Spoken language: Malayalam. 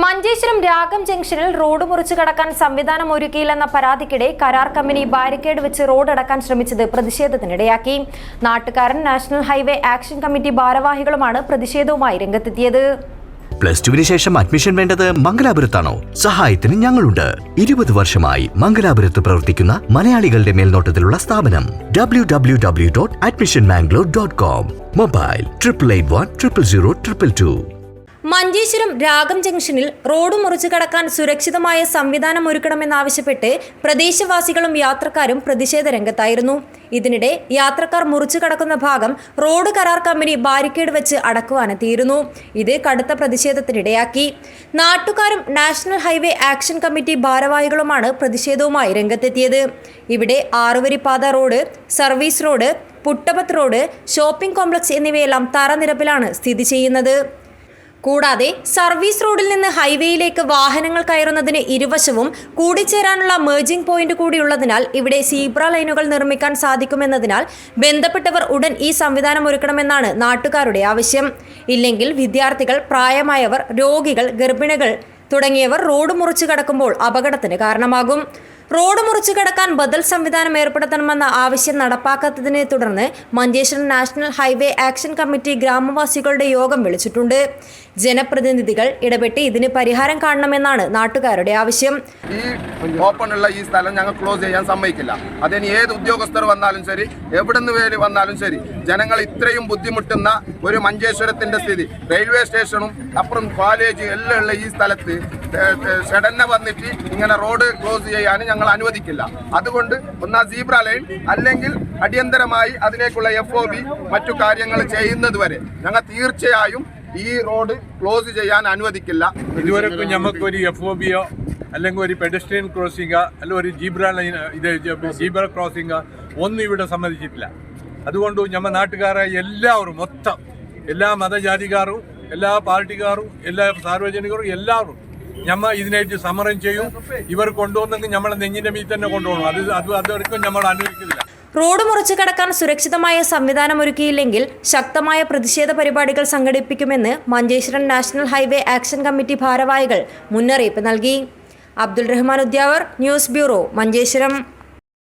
മഞ്ചേശ്വരം രാഗം ജംഗ്ഷനിൽ റോഡ് മുറിച്ചു കടക്കാൻ സംവിധാനം ഒരുക്കിയില്ലെന്ന പരാതിക്കിടെ കരാർ കമ്പനി ബാരിക്കേഡ് വെച്ച് റോഡ് അടക്കാൻ ശ്രമിച്ചത് പ്രതിഷേധത്തിനിടയാക്കി. നാട്ടുകാരൻ നാഷണൽ ഹൈവേ ആക്ഷൻ കമ്മിറ്റി ഭാരവാഹികളുമാണ് പ്രതിഷേധവുമായി രംഗത്തെത്തിയത്. പ്ലസ് ടുവിന് ശേഷം അഡ്മിഷൻ വേണ്ടത് മംഗലാപുരത്താണോ? സഹായത്തിന് ഞങ്ങളുണ്ട്. ഇരുപത് വർഷമായി മംഗലാപുരത്ത് പ്രവർത്തിക്കുന്ന മലയാളികളുടെ മേൽനോട്ടത്തിലുള്ള സ്ഥാപനം. W W W dot admission Mangalore dot com mobile triple eight one triple zero triple two Manjeshwaram Ragam ജംഗ്ഷനിൽ റോഡ് മുറിച്ചു കടക്കാൻ സുരക്ഷിതമായ സംവിധാനം ഒരുക്കണമെന്നാവശ്യപ്പെട്ട് പ്രദേശവാസികളും യാത്രക്കാരും പ്രതിഷേധ രംഗത്തായിരുന്നു. ഇതിനിടെ യാത്രക്കാർ മുറിച്ചു കടക്കുന്ന ഭാഗം റോഡ് കരാർ കമ്പനി ബാരിക്കേഡ് വെച്ച് അടക്കുവാനെത്തിയിരുന്നു. ഇത് കടുത്ത പ്രതിഷേധത്തിനിടയാക്കി. നാട്ടുകാരും നാഷണൽ ഹൈവേ ആക്ഷൻ കമ്മിറ്റി ഭാരവാഹികളുമാണ് പ്രതിഷേധവുമായി രംഗത്തെത്തിയത്. ഇവിടെ ആറുവരിപ്പാത റോഡ് സർവീസ് റോഡ് പുട്ടപത്ത് റോഡ് ഷോപ്പിംഗ് കോംപ്ലക്സ് എന്നിവയെല്ലാം തറനിരപ്പിലാണ് സ്ഥിതി ചെയ്യുന്നത്. കൂടാതെ സർവീസ് റോഡിൽ നിന്ന് ഹൈവേയിലേക്ക് വാഹനങ്ങൾ കയറുന്നതിന് ഇരുവശവും കൂടിച്ചേരാനുള്ള മേർജിംഗ് പോയിന്റ് കൂടിയുള്ളതിനാൽ ഇവിടെ സീബ്ര ലൈനുകൾ നിർമ്മിക്കാൻ സാധിക്കുമെന്നതിനാൽ ബന്ധപ്പെട്ടവർ ഉടൻ ഈ സംവിധാനം ഒരുക്കണമെന്നാണ് നാട്ടുകാരുടെ ആവശ്യം. ഇല്ലെങ്കിൽ വിദ്യാർത്ഥികൾ പ്രായമായവർ രോഗികൾ ഗർഭിണികൾ തുടങ്ങിയവർ റോഡ് മുറിച്ചു കടക്കുമ്പോൾ അപകടത്തിന് കാരണമാകും. റോഡ് മുറിച്ചു കടക്കാൻ ബദൽ സംവിധാനം ഏർപ്പെടുത്തണമെന്ന ആവശ്യം നടപ്പാക്കാത്തതിനെ തുടർന്ന് Manjeshwaram national highway action committee ഗ്രാമവാസികളുടെ യോഗം വിളിച്ചിട്ടുണ്ട്. ജനപ്രതിനിധികൾ ഇടപെട്ട് ഇതിന് പരിഹാരം കാണണമെന്നാണ് നാട്ടുകാരുടെ ആവശ്യം. ഈ ഓപ്പൺ ഉള്ള ഈ സ്ഥലം ഞങ്ങൾ ക്ലോസ് ചെയ്യാൻ സമ്മതിക്കില്ല. അതിന് ഏത് ഉദ്യോഗസ്ഥർ വന്നാലും ശരി എവിടുന്ന് പേര് വന്നാലും ശരി ജനങ്ങൾ ഇത്രയും ബുദ്ധിമുട്ടുന്ന ഒരു മഞ്ചേശ്വരത്തിന്റെ സ്ഥിതി. റെയിൽവേ സ്റ്റേഷനും അപ്പുറം കോളേജും എല്ലാം ഉള്ള ഈ സ്ഥലത്ത് ഷെഡന്നെ വന്നിട്ട് ഇങ്ങനെ റോഡ് ക്ലോസ് ചെയ്യാൻ ഞങ്ങൾ അനുവദിക്കില്ല. അതുകൊണ്ട് ഒന്നാ സീബ്ര ലൈൻ അല്ലെങ്കിൽ അടിയന്തരമായി അതിലേക്കുള്ള എഫ് ഒ ബി മറ്റു കാര്യങ്ങൾ ചെയ്യുന്നത് വരെ ഞങ്ങൾ തീർച്ചയായും ഈ റോഡ് ക്ലോസ് ചെയ്യാൻ അനുവദിക്കില്ല. ഇതുവരെക്കും നമുക്ക് ഒരു എഫ് ഒ ബിയോ അല്ലെങ്കിൽ ഒരു പെഡസ്ട്രിയൻ ക്രോസിംഗ് അല്ലെങ്കിൽ ഒരു ജീബ്ര ലൈൻ ഇത് ജീബ്ര ക്രോസിംഗ് ഒന്നും ഇവിടെ സമ്മതിച്ചിട്ടില്ല. അതുകൊണ്ട് ഞമ്മ നാട്ടുകാരെ എല്ലാവരും മൊത്തം എല്ലാ മതജാതിക്കാരും എല്ലാ പാർട്ടിക്കാരും എല്ലാ സാർവജനികരും എല്ലാവരും ഞമ്മ ഇതിനായിട്ട് സമരം ചെയ്യും. ഇവർ കൊണ്ടുവന്നെങ്കിൽ നമ്മളെ നെഞ്ഞിന്റെ മീ തന്നെ കൊണ്ടുപോകണം. അത് അത് അതൊരിക്കും നമ്മൾ അനുവദിക്കുന്നില്ല റോഡ് മുറിച്ചു കടക്കാൻ സുരക്ഷിതമായ സംവിധാനം ഒരുക്കിയില്ലെങ്കിൽ ശക്തമായ പ്രതിഷേധ പരിപാടികൾ സംഘടിപ്പിക്കുമെന്ന് Manjeshwaram national highway action committee ഭാരവാഹികൾ മുന്നറിയിപ്പ് നൽകി. Abdul Rahman Udyavar news bureau Manjeshwaram.